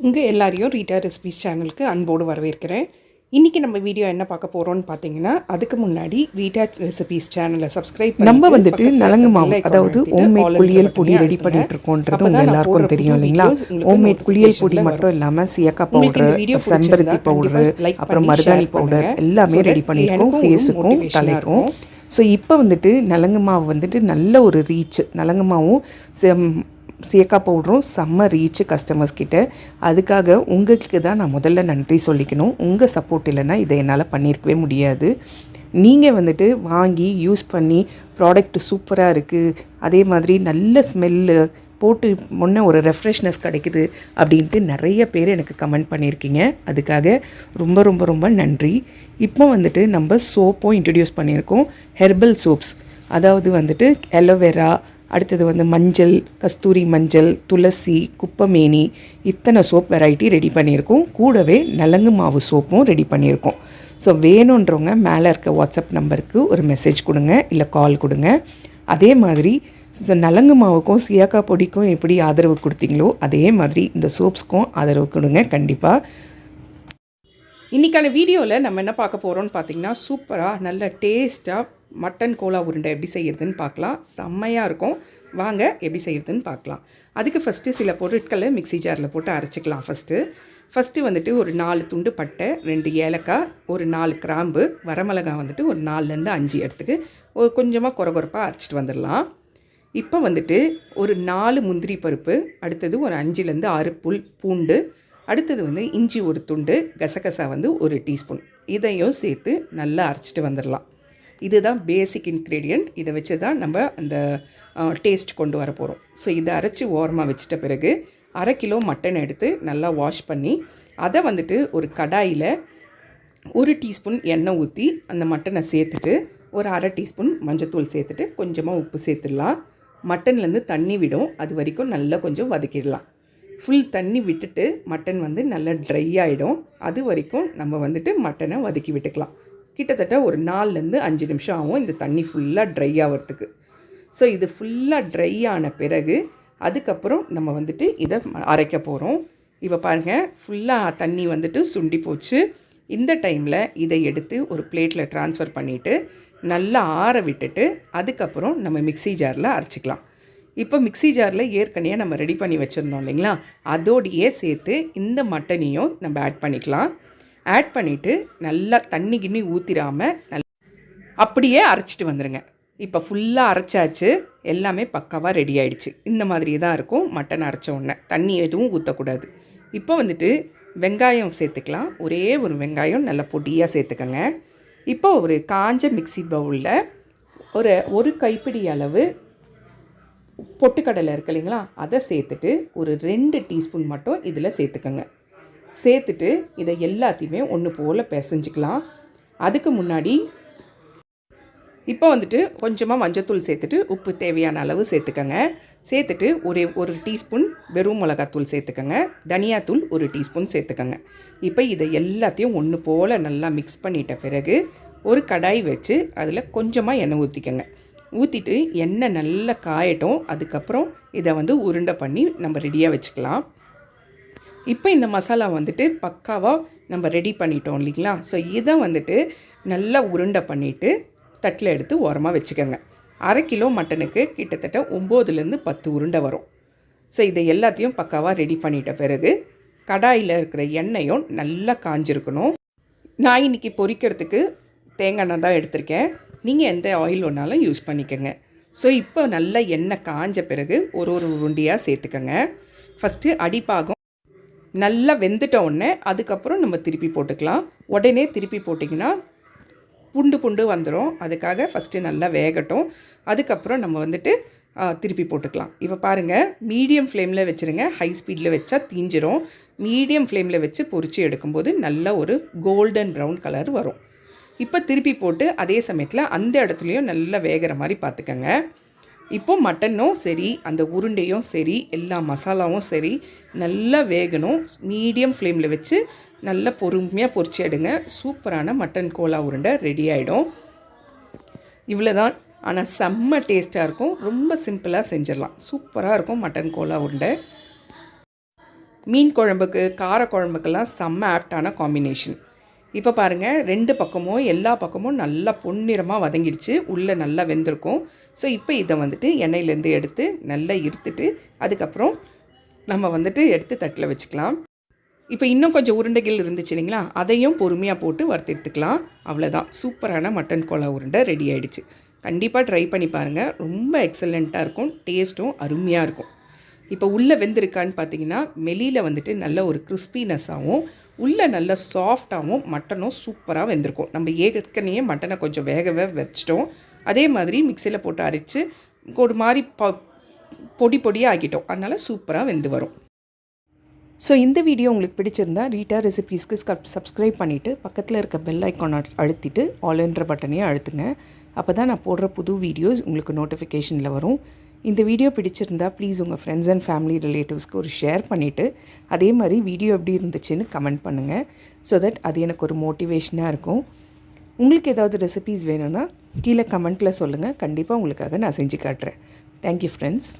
உங்கள் எல்லாரையும் Rita recipes சேனலுக்கு அன்போடு வரவேற்கிறேன். இன்றைக்கி நம்ம வீடியோ என்ன பார்க்க போகிறோம்னு பார்த்தீங்கன்னா அதுக்கு முன்னாடி ரீட்டா ரெசிபிஸ் சேனலை சப்ஸ்கிரைப் நம்ம வந்துட்டு நலங்கு மாவு அதாவது ஹோம்மேட் குளியல் பொடி ரெடி பண்ணிட்டு இருக்கோன்றது எல்லாருக்கும் தெரியும் இல்லைங்களா? ஹோம்மேட் குளியல் பொடி மட்டும் இல்லாம சியக்கா பவுடர் செம்பருத்தி பவுடர் அப்புறம் மருதாணி பவுடர் எல்லாமே ரெடி பண்ணியிருக்கோம். ஃபேஸுக்கும் தலைக்கும். ஸோ இப்போ வந்துட்டு நலங்கு மாவு வந்துட்டு நல்ல ஒரு ரீச் நலங்கு மாவும் செம் பவுடரும் செம்ம ரீச்சு கஸ்டமர்ஸ் கிட்ட. அதுக்காக உங்களுக்கு தான் நான் முதல்ல நன்றி சொல்லிக்கணும். உங்கள் சப்போர்ட் இல்லைன்னா இதை என்னால் பண்ணியிருக்கவே முடியாது. நீங்கள் வந்துட்டு வாங்கி யூஸ் பண்ணி ப்ராடக்ட் சூப்பராக இருக்குது அதே மாதிரி நல்ல ஸ்மெல்லு போட்டு முன்ன ஒரு ரெஃப்ரெஷ்னஸ் கிடைக்குது அப்படின்ட்டு நிறைய பேர் எனக்கு கமெண்ட் பண்ணியிருக்கீங்க அதுக்காக ரொம்ப ரொம்ப ரொம்ப நன்றி. இப்போ வந்துட்டு நம்ம சோப்பும் இன்ட்ரடியூஸ் பண்ணியிருக்கோம். ஹெர்பல் சோப்ஸ் அதாவது வந்துட்டு அலோவேரா அடுத்தது வந்து மஞ்சள் கஸ்தூரி மஞ்சள் துளசி குப்பமேனி இத்தனை சோப் வெரைட்டி ரெடி பண்ணியிருக்கோம். கூடவே நலங்கு மாவு சோப்பும் ரெடி பண்ணியிருக்கோம். ஸோ வேணுன்றவங்க மேலே இருக்க வாட்ஸ்அப் நம்பருக்கு ஒரு மெசேஜ் கொடுங்க இல்லை கால் கொடுங்க. அதே மாதிரி நலங்கு மாவுக்கும் சியாக்கா பொடிக்கும் எப்படி ஆதரவு கொடுத்தீங்களோ அதே மாதிரி இந்த சோப்ஸ்க்கும் ஆதரவு கொடுங்க கண்டிப்பாக இன்றைக்கான வீடியோவில் நம்ம என்ன பார்க்க போகிறோம்னு பார்த்தீங்கன்னா சூப்பராக நல்ல டேஸ்ட்டாக மட்டன் கோலா உருண்டை எப்படி செய்கிறதுன்னு பார்க்கலாம். செம்மையாக இருக்கும். வாங்க எப்படி செய்கிறதுன்னு பார்க்கலாம். அதுக்கு ஃபஸ்ட்டு சில பொருட்களை மிக்ஸி ஜாரில் போட்டு அரைச்சிக்கலாம் ஃபஸ்ட்டு ஃபஸ்ட்டு வந்துட்டு ஒரு நாலு துண்டு பட்டை ரெண்டு ஏலக்காய் ஒரு நாலு கிராம்பு வரமிளகாய் வந்துட்டு ஒரு நாலுலேருந்து அஞ்சு இடத்துக்கு ஒரு கொஞ்சமாக குறகுறப்பாக அரைச்சிட்டு வந்துடலாம். இப்போ வந்துட்டு ஒரு நாலு முந்திரி பருப்பு அடுத்தது ஒரு அஞ்சுலேருந்து ஆறு புல் பூண்டு அடுத்தது வந்து இஞ்சி ஒரு துண்டு கசகசா வந்து ஒரு டீஸ்பூன். இதையும் சேர்த்து நல்லா அரைச்சிட்டு வந்துடலாம். இதுதான் பேசிக் இன்க்ரீடியண்ட் இதை வச்சு தான் நம்ம அந்த டேஸ்ட் கொண்டு வர போகிறோம் ஸோ இதை அரைச்சி ஓரமாக வச்சிட்ட பிறகு அரை கிலோ மட்டன் எடுத்து நல்லா வாஷ் பண்ணி அதை வந்துட்டு ஒரு கடாயில் ஒரு டீஸ்பூன் எண்ணெய் ஊற்றி அந்த மட்டனை சேர்த்துட்டு ஒரு அரை டீஸ்பூன் மஞ்சத்தூள் சேர்த்துட்டு கொஞ்சமாக உப்பு சேர்த்துடலாம். மட்டன்லேருந்து தண்ணி விடும். அது வரைக்கும் நல்லா கொஞ்சம் வதக்கிடலாம். ஃபுல் தண்ணி விட்டுட்டு மட்டன் வந்து நல்லா ட்ரை ஆகிடும் அது வரைக்கும் நம்ம வந்துட்டு மட்டனை வதக்கி விட்டுக்கலாம். கிட்டத்தட்ட ஒரு நாலுலேருந்து அஞ்சு நிமிஷம் ஆகும் இந்த தண்ணி ஃபுல்லாக ட்ரை ஆகிறதுக்கு ஸோ இது ஃபுல்லாக ட்ரை ஆன பிறகு அதுக்கப்புறம் நம்ம வந்துட்டு இதை அரைக்க போகிறோம் இப்போ பாருங்கள் ஃபுல்லாக தண்ணி வந்துட்டு சுண்டி போச்சு. இந்த டைமில் இதை எடுத்து ஒரு பிளேட்டில் ட்ரான்ஸ்ஃபர் பண்ணிவிட்டு நல்லா ஆற விட்டுட்டு அதுக்கப்புறம் நம்ம மிக்ஸி ஜாரில் அரைச்சிக்கலாம். இப்போ மிக்ஸி ஜாரில் ஏற்கனவே நம்ம ரெடி பண்ணி வச்சுருந்தோம் இல்லைங்களா? அதோடையே சேர்த்து இந்த மட்டனையும் நம்ம ஆட் பண்ணிக்கலாம். ஆட் பண்ணிவிட்டு நல்லா தண்ணி கிண்ணி ஊற்றிடாமல் நல்லா அப்படியே அரைச்சிட்டு வந்துடுங்க இப்போ ஃபுல்லாக அரைச்சாச்சு. எல்லாமே பக்காவாக ரெடி ஆகிடுச்சு இந்த மாதிரி தான் இருக்கும் மட்டன் அரைச்ச உடனே. தண்ணி எதுவும் ஊற்றக்கூடாது இப்போ வந்துட்டு வெங்காயம் சேர்த்துக்கலாம். ஒரே ஒரு வெங்காயம் நல்லா பொடியாக சேர்த்துக்கோங்க. இப்போ ஒரு காஞ்ச மிக்ஸி பவுலில் ஒரு ஒரு கைப்பிடி அளவு பொட்டுக்கடலை இருக்கு இல்லைங்களா? அதை சேர்த்துட்டு ஒரு ரெண்டு டீஸ்பூன் மட்டும் இதில் சேர்த்துக்கோங்க. சேர்த்துட்டு இதை எல்லாத்தையுமே ஒன்று போல் பிசைஞ்சிக்கலாம். அதுக்கு முன்னாடி இப்போ வந்துட்டு கொஞ்சமாக மஞ்சத்தூள் சேர்த்துட்டு உப்பு தேவையான அளவு சேர்த்துக்கங்க. சேர்த்துட்டு ஒரு ஒரு டீஸ்பூன் வெறும் மிளகாத்தூள் சேர்த்துக்கங்க. தனியாத்தூள் ஒரு டீஸ்பூன் சேர்த்துக்கங்க. இப்போ இதை எல்லாத்தையும் ஒன்று போல் நல்லா மிக்ஸ் பண்ணிட்ட பிறகு ஒரு கடாய் வச்சு அதில் கொஞ்சமாக எண்ணெய் ஊற்றிக்கங்க. ஊற்றிட்டு எண்ணெய் நல்லா காயட்டும். அதுக்கப்புறம் இதை வந்து உருண்டை பண்ணி நம்ம ரெடியாக வச்சுக்கலாம். இப்போ இந்த மசாலா வந்துட்டு பக்காவாக நம்ம ரெடி பண்ணிட்டோம் இல்லைங்களா? ஸோ இதை வந்துட்டு நல்லா உருண்டை பண்ணிவிட்டு தட்டில் எடுத்து ஓரமாக வச்சுக்கோங்க. அரை கிலோ மட்டனுக்கு கிட்டத்தட்ட ஒம்போதுலேருந்து பத்து உருண்டை வரும். ஸோ இதை எல்லாத்தையும் பக்காவாக ரெடி பண்ணிட்ட பிறகு கடாயில் இருக்கிற எண்ணெயும் நல்லா காஞ்சிருக்கணும். நான் இன்னைக்கு பொரிக்கிறதுக்கு தேங்காய் எண்ணெய் தான் எடுத்திருக்கேன். நீங்கள் எந்த ஆயில் வேணாலும் யூஸ் பண்ணிக்கோங்க. ஸோ இப்போ நல்லா எண்ணெய் காஞ்ச பிறகு ஒரு ஒரு உருண்டையாக சேர்த்துக்கோங்க. ஃபஸ்ட்டு அடிப்பாகம் நல்லா வெந்துட்ட உடனே அதுக்கப்புறம் நம்ம திருப்பி போட்டுக்கலாம். உடனே திருப்பி போட்டிங்கன்னா புண்டு புண்டு வந்துடும் அதுக்காக ஃபஸ்ட்டு நல்லா வேகட்டும். அதுக்கப்புறம் நம்ம வந்துட்டு திருப்பி போட்டுக்கலாம். இப்போ பாருங்கள் மீடியம் ஃப்ளேமில் வச்சுருங்க. ஹை ஸ்பீடில் வச்சா தீஞ்சிரும். மீடியம் ஃப்ளேமில் வச்சு பொறிச்சு எடுக்கும்போது நல்ல ஒரு கோல்டன் ப்ரௌன் கலர் வரும். இப்போ திருப்பி போட்டு அதே சமயத்தில் அந்த இடத்துலையும் நல்லா வேகிற மாதிரி பார்த்துக்கங்க இப்போ மட்டனும் சரி அந்த உருண்டையும் சரி எல்லா மசாலாவும் சரி நல்லா வேகணும். மீடியம் ஃப்ளேமில் வச்சு நல்லா பொறுமையாக பொறிச்சு எடுங்க. சூப்பரான மட்டன் கோலா உருண்டை ரெடி ஆகிடும் இவ்வளோதான் ஆனால் செம்ம டேஸ்ட்டாக இருக்கும். ரொம்ப சிம்பிளாக செஞ்சிடலாம். சூப்பராக இருக்கும் மட்டன் கோலா உருண்டை. மீன் குழம்புக்கு கார குழம்புக்கெல்லாம் செம்ம ஆப்டான காம்பினேஷன் இப்போ பாருங்கள் ரெண்டு பக்கமும் எல்லா பக்கமும் நல்லா பொன்னிறமாக வதங்கிடுச்சு. உள்ளே நல்லா வெந்திருக்கும். ஸோ இப்போ இதை வந்துட்டு எண்ணெயிலேருந்து எடுத்து நல்லா இருத்துட்டு அதுக்கப்புறம் நம்ம வந்துட்டு எடுத்து தட்டில் வச்சுக்கலாம். இப்போ இன்னும் கொஞ்சம் உருண்டைகள் இருந்துச்சு இல்லைங்களா? அதையும் பொறுமையாக போட்டு வறுத்தெடுத்துக்கலாம். அவ்வளோதான் சூப்பரான மட்டன் கோலா உருண்டை ரெடி ஆகிடுச்சு கண்டிப்பாக ட்ரை பண்ணி பாருங்கள் ரொம்ப எக்ஸலண்ட்டாக இருக்கும். டேஸ்ட்டும் அருமையாக இருக்கும். இப்போ உள்ளே வெந்திருக்கான்னு பார்த்தீங்கன்னா மெலியில் வந்துட்டு நல்ல ஒரு கிறிஸ்பினஸ்ஸாகவும் உள்ளே நல்ல சாஃப்டாகவும் மட்டனும் சூப்பராக வெந்திருக்கும். நம்ம ஏற்கனவே மட்டனை கொஞ்சம் வேகவே வச்சிட்டோம். அதே மாதிரி மிக்சியில் போட்டு அரைச்சி ஒரு மாதிரி ப பொடி பொடியாக ஆக்கிட்டோம். அதனால் சூப்பராக வெந்து வரும். ஸோ இந்த வீடியோ உங்களுக்கு பிடிச்சிருந்தா ரீட்டா ரெசிபீஸ்க்கு சப்ஸ்கிரைப் பண்ணிவிட்டு பக்கத்தில் இருக்க பெல் ஐக்கான் அழுத்திட்டு ஆல்ன்ற பட்டனையும் அழுத்துங்க. அப்போ தான் நான் போடுற புது வீடியோஸ் உங்களுக்கு நோட்டிஃபிகேஷனில் வரும். இந்த வீடியோ பிடிச்சிருந்தா ப்ளீஸ் உங்கள் ஃப்ரெண்ட்ஸ் அண்ட் ஃபேமிலி ரிலேட்டிவ்ஸ்க்கு ஒரு ஷேர் பண்ணிவிட்டு அதே மாதிரி வீடியோ எப்படி இருந்துச்சுன்னு கமெண்ட் பண்ணுங்கள் ஸோ தட் அது எனக்கு ஒரு மோட்டிவேஷனாக இருக்கும். உங்களுக்கு ஏதாவது ரெசிபீஸ் வேணும்னா கீழே கமெண்ட்டில் சொல்லுங்கள் கண்டிப்பாக உங்களுக்காக நான் செஞ்சு காட்டுறேன். Thank you friends